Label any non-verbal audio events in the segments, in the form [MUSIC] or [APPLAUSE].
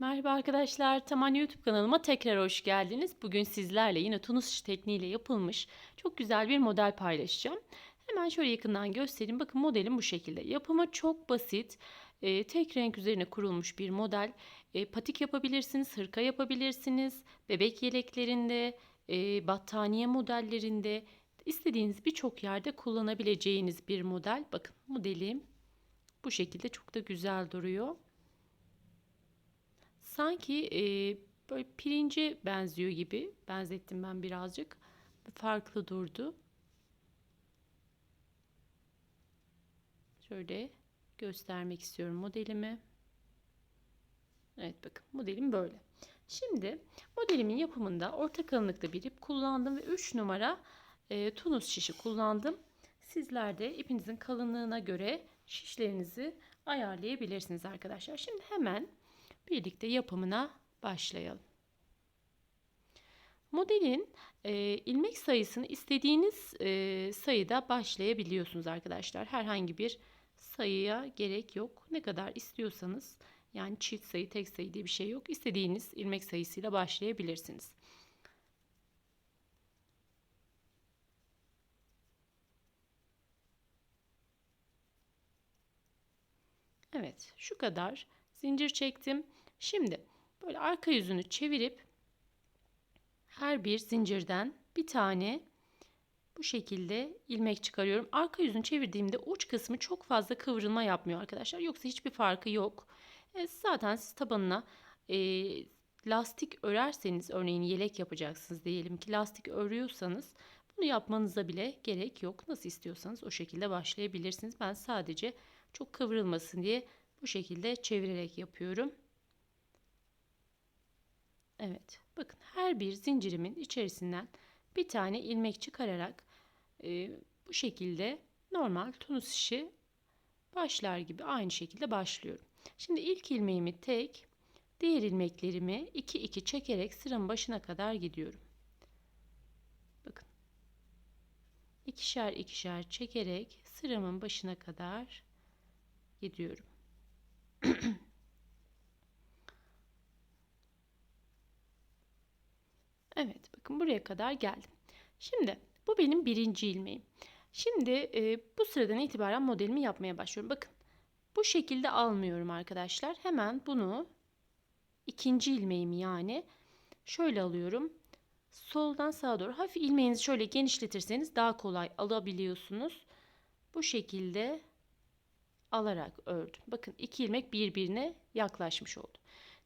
Merhaba arkadaşlar, Taman YouTube kanalıma tekrar hoş geldiniz. Bugün sizlerle yine Tunus işi tekniğiyle yapılmış çok güzel bir model paylaşacağım. Hemen şöyle yakından göstereyim. Bakın modelim bu şekilde. Yapımı çok basit. E, tek renk üzerine kurulmuş bir model. E, patik yapabilirsiniz, hırka yapabilirsiniz. Bebek yeleklerinde, e, battaniye modellerinde, istediğiniz birçok yerde kullanabileceğiniz bir model. Bakın modelim bu şekilde çok da güzel duruyor. Sanki e, böyle pirince benziyor gibi benzettim ben birazcık. Farklı durdu. Şöyle göstermek istiyorum modelimi. Evet bakın modelim böyle. Şimdi modelimin yapımında orta kalınlıkta bir ip kullandım ve 3 numara e, tunus şişi kullandım. Sizler de ipinizin kalınlığına göre şişlerinizi ayarlayabilirsiniz arkadaşlar. Şimdi hemen birlikte yapımına başlayalım. Modelin e, ilmek sayısını istediğiniz e, sayıda başlayabiliyorsunuz arkadaşlar. Herhangi bir sayıya gerek yok. Ne kadar istiyorsanız yani çift sayı, tek sayı diye bir şey yok. İstediğiniz ilmek sayısıyla başlayabilirsiniz. Evet, şu kadar zincir çektim. Şimdi böyle arka yüzünü çevirip her bir zincirden bir tane bu şekilde ilmek çıkarıyorum. Arka yüzünü çevirdiğimde uç kısmı çok fazla kıvrılma yapmıyor arkadaşlar. Yoksa hiçbir farkı yok. E, zaten siz tabanına e, lastik örerseniz örneğin yelek yapacaksınız diyelim ki lastik örüyorsanız bunu yapmanıza bile gerek yok. Nasıl istiyorsanız o şekilde başlayabilirsiniz. Ben sadece çok kıvrılmasın diye bu şekilde çevirerek yapıyorum. Evet bakın her bir zincirimin içerisinden bir tane ilmek çıkararak e, bu şekilde normal tunus işi başlar gibi aynı şekilde başlıyorum. Şimdi ilk ilmeğimi tek diğer ilmeklerimi 2 2 çekerek sıranın başına kadar gidiyorum. Bakın ikişer ikişer çekerek sıramın başına kadar gidiyorum. [CLEARS THROAT] Evet bakın buraya kadar geldim. Şimdi bu benim birinci ilmeğim. Şimdi e, bu sıradan itibaren modelimi yapmaya başlıyorum. Bakın bu şekilde almıyorum arkadaşlar. Hemen bunu ikinci ilmeğimi yani şöyle alıyorum. Soldan sağa doğru hafif ilmeğinizi şöyle genişletirseniz daha kolay alabiliyorsunuz. Bu şekilde alarak ördüm. Bakın iki ilmek birbirine yaklaşmış oldu.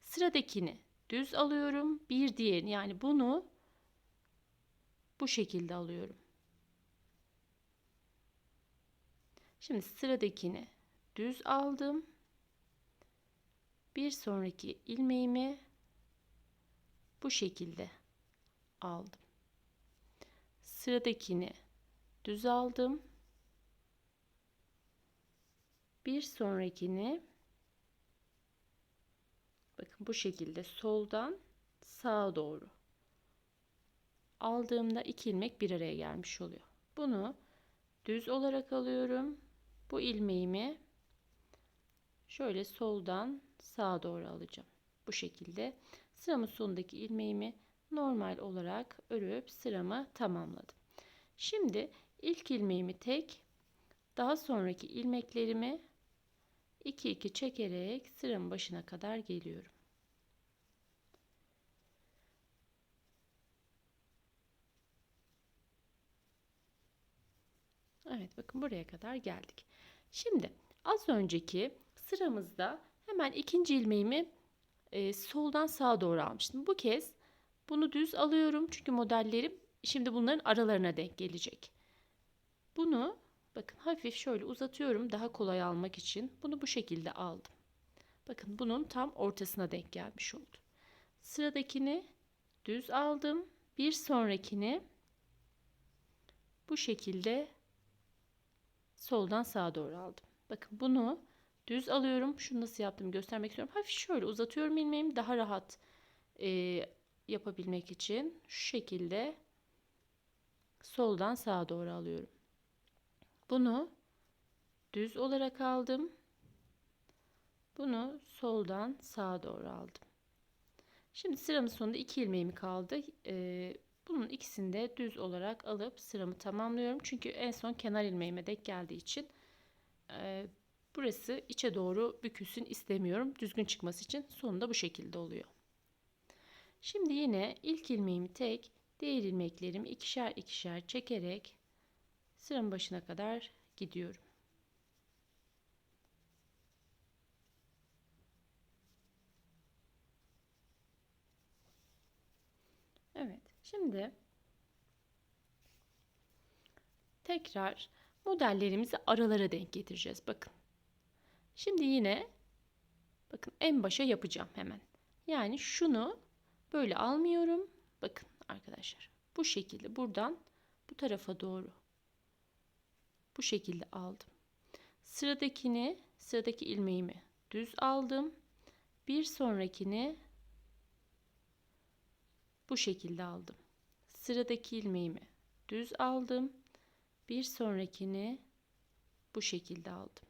Sıradakini düz alıyorum. Bir diğerini yani bunu bu şekilde alıyorum. Şimdi sıradakini düz aldım. Bir sonraki ilmeğimi bu şekilde aldım. Sıradakini düz aldım. Bir sonrakini bakın bu şekilde soldan sağa doğru aldığımda iki ilmek bir araya gelmiş oluyor. Bunu düz olarak alıyorum. Bu ilmeğimi şöyle soldan sağa doğru alacağım. Bu şekilde sıramın sonundaki ilmeğimi normal olarak örüp sıramı tamamladım. Şimdi ilk ilmeğimi tek, daha sonraki ilmeklerimi 2 2 çekerek sıranın başına kadar geliyorum. Evet bakın buraya kadar geldik. Şimdi az önceki sıramızda hemen ikinci ilmeğimi e, soldan sağa doğru almıştım. Bu kez bunu düz alıyorum çünkü modellerim şimdi bunların aralarına denk gelecek. Bunu Bakın hafif şöyle uzatıyorum daha kolay almak için. Bunu bu şekilde aldım. Bakın bunun tam ortasına denk gelmiş oldu. Sıradakini düz aldım. Bir sonrakini bu şekilde soldan sağa doğru aldım. Bakın bunu düz alıyorum. Şunu nasıl yaptım göstermek istiyorum. Hafif şöyle uzatıyorum ilmeğimi daha rahat e, yapabilmek için. Şu şekilde soldan sağa doğru alıyorum. Bunu düz olarak aldım. Bunu soldan sağa doğru aldım. Şimdi sıramın sonunda iki ilmeğimi kaldı. Ee, bunun ikisini de düz olarak alıp sıramı tamamlıyorum. Çünkü en son kenar ilmeğime denk geldiği için e, burası içe doğru bükülsün istemiyorum. Düzgün çıkması için sonunda bu şekilde oluyor. Şimdi yine ilk ilmeğimi tek, diğer ilmeklerimi ikişer ikişer çekerek sıranın başına kadar gidiyorum. Evet, şimdi tekrar modellerimizi aralara denk getireceğiz. Bakın. Şimdi yine bakın en başa yapacağım hemen. Yani şunu böyle almıyorum. Bakın arkadaşlar. Bu şekilde buradan bu tarafa doğru bu şekilde aldım. Sıradakini, sıradaki ilmeğimi düz aldım. Bir sonrakini bu şekilde aldım. Sıradaki ilmeğimi düz aldım. Bir sonrakini bu şekilde aldım.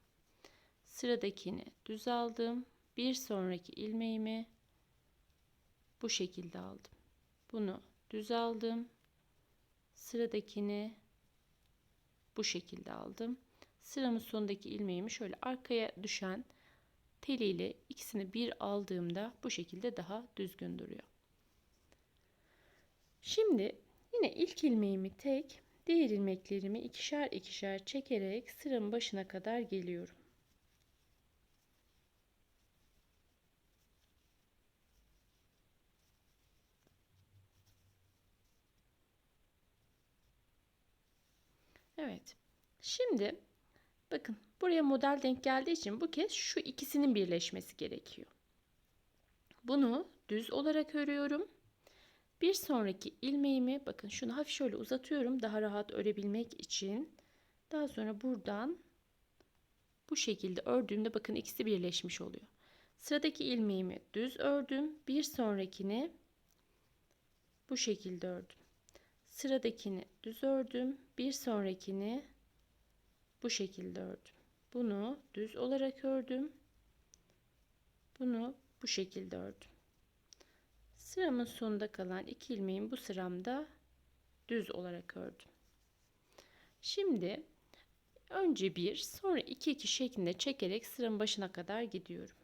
Sıradakini düz aldım. Bir sonraki ilmeğimi bu şekilde aldım. Bunu düz aldım. Sıradakini bu şekilde aldım. Sıramın sonundaki ilmeğimi şöyle arkaya düşen teliyle ikisini bir aldığımda bu şekilde daha düzgün duruyor. Şimdi yine ilk ilmeğimi tek, diğer ilmeklerimi ikişer ikişer çekerek sıramın başına kadar geliyorum. Evet. Şimdi bakın buraya model denk geldiği için bu kez şu ikisinin birleşmesi gerekiyor. Bunu düz olarak örüyorum. Bir sonraki ilmeğimi bakın şunu hafif şöyle uzatıyorum daha rahat örebilmek için. Daha sonra buradan bu şekilde ördüğümde bakın ikisi birleşmiş oluyor. Sıradaki ilmeğimi düz ördüm. Bir sonrakini bu şekilde ördüm. Sıradakini düz ördüm. Bir sonrakini bu şekilde ördüm. Bunu düz olarak ördüm. Bunu bu şekilde ördüm. Sıramın sonunda kalan iki ilmeğimi bu sıramda düz olarak ördüm. Şimdi önce bir sonra iki iki şeklinde çekerek sıranın başına kadar gidiyorum.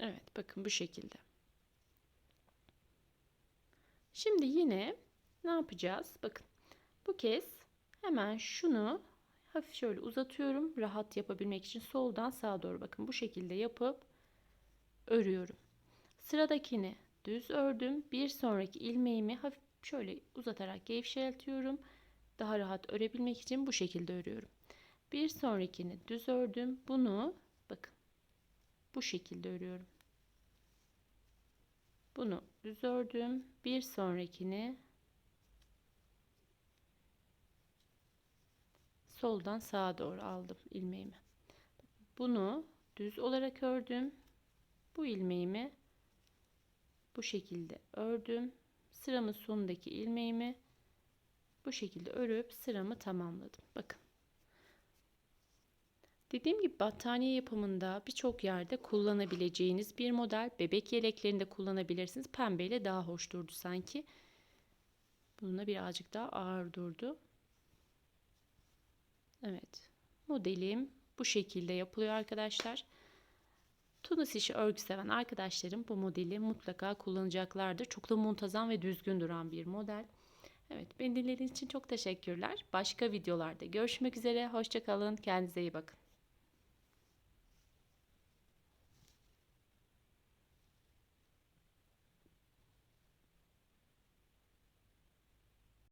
Evet bakın bu şekilde. Şimdi yine ne yapacağız? Bakın bu kez hemen şunu hafif şöyle uzatıyorum. Rahat yapabilmek için soldan sağa doğru bakın bu şekilde yapıp örüyorum. Sıradakini düz ördüm. Bir sonraki ilmeğimi hafif şöyle uzatarak gevşeltiyorum. Daha rahat örebilmek için bu şekilde örüyorum. Bir sonrakini düz ördüm. Bunu bakın bu şekilde örüyorum. Bunu düz ördüm. Bir sonrakini soldan sağa doğru aldım ilmeğimi. Bunu düz olarak ördüm. Bu ilmeğimi bu şekilde ördüm. Sıramın sonundaki ilmeğimi bu şekilde örüp sıramı tamamladım. Bakın. Dediğim gibi battaniye yapımında birçok yerde kullanabileceğiniz bir model. Bebek yeleklerinde kullanabilirsiniz. Pembeyle daha hoş durdu sanki. Bununla birazcık daha ağır durdu. Evet. Modelim bu şekilde yapılıyor arkadaşlar. Tunus işi örgü seven arkadaşlarım bu modeli mutlaka kullanacaklardır. Çok da muntazam ve düzgün duran bir model. Evet beni dinlediğiniz için çok teşekkürler. Başka videolarda görüşmek üzere. Hoşçakalın. Kendinize iyi bakın.